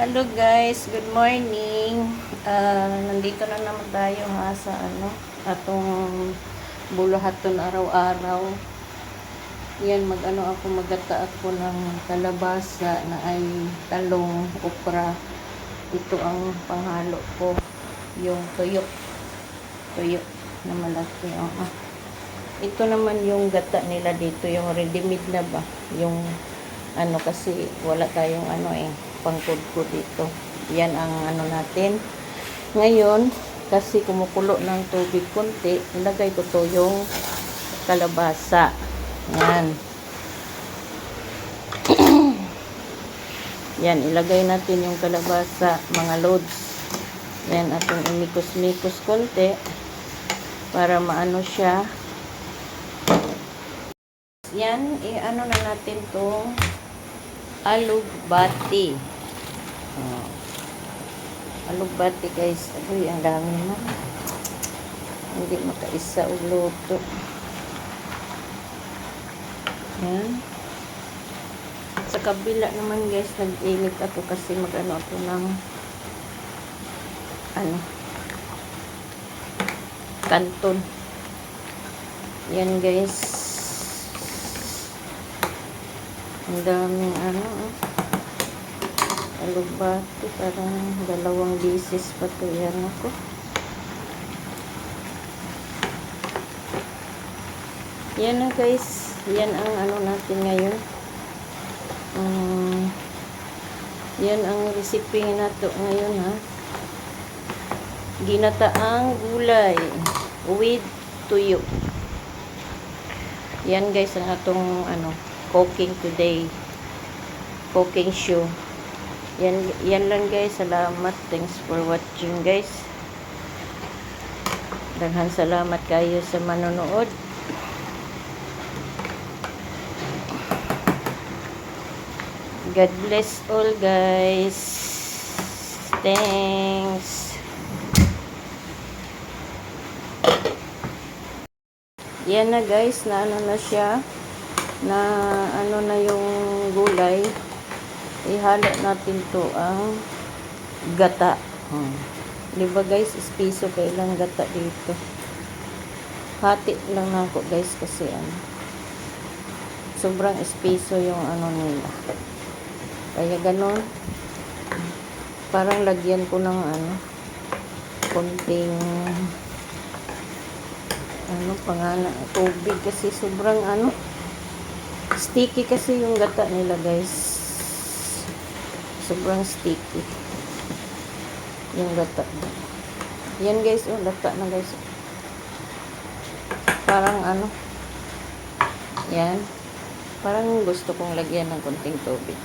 Hello guys, good morning. Ah, nandito na naman tayo ha sa ano, atong bulahaton araw-araw. Yan, mag-ano ako, magata ako ng kalabasa na ay talong, okra. Ito ang panghalo ko. Yung tuyok. Tuyok na malaki. Oh, ah. Ito naman yung gata nila dito, yung ready-made na ba? Yung ano kasi wala tayong ano eh, pangkudkod dito. Yan ang ano natin. Ngayon, kasi kumukulo ng tubig konti, ilagay ko to yung kalabasa. Yan. Yan, ilagay natin yung kalabasa, mga loads. Yan, atong imikos-mikos konti para maano siya. Yan, i-ano na natin tong alugbati. Oh. Alugbati guys. Agoy, ang dami naman. Hindi makaisa o luto. Yan. Sa kabila naman guys, nag-init ako kasi mag-ano ako ng ano kanton. Yan guys. Ang daming ano, oh. Alugbati, parang dalawang bisis pa to yan ako. Yan na guys, yan ang ano natin ngayon. Um, yan ang recipe nato ngayon ha. Ginataang gulay with tuyo. Yan guys ang atong ano cooking today. Cooking show. Yan, yan lang guys. Salamat. Thanks for watching guys. Daghan salamat kayo sa manonood. God bless all guys. Thanks. Yan na guys, na ano na siya na ano na yung gulay ihalo natin to ang gata hmm. di ba guys ispiso kailang gata dito hati lang na ako guys kasi ano sobrang ispiso yung ano nila kaya ganon parang lagyan ko ng ano konting ano pangalan tubig kasi sobrang ano Sticky kasi yung gata nila, guys. Sobrang sticky. Yung gata. Yan, guys. Oh, gata na, guys. Parang ano. Yan. Parang gusto kong lagyan ng konting tubig.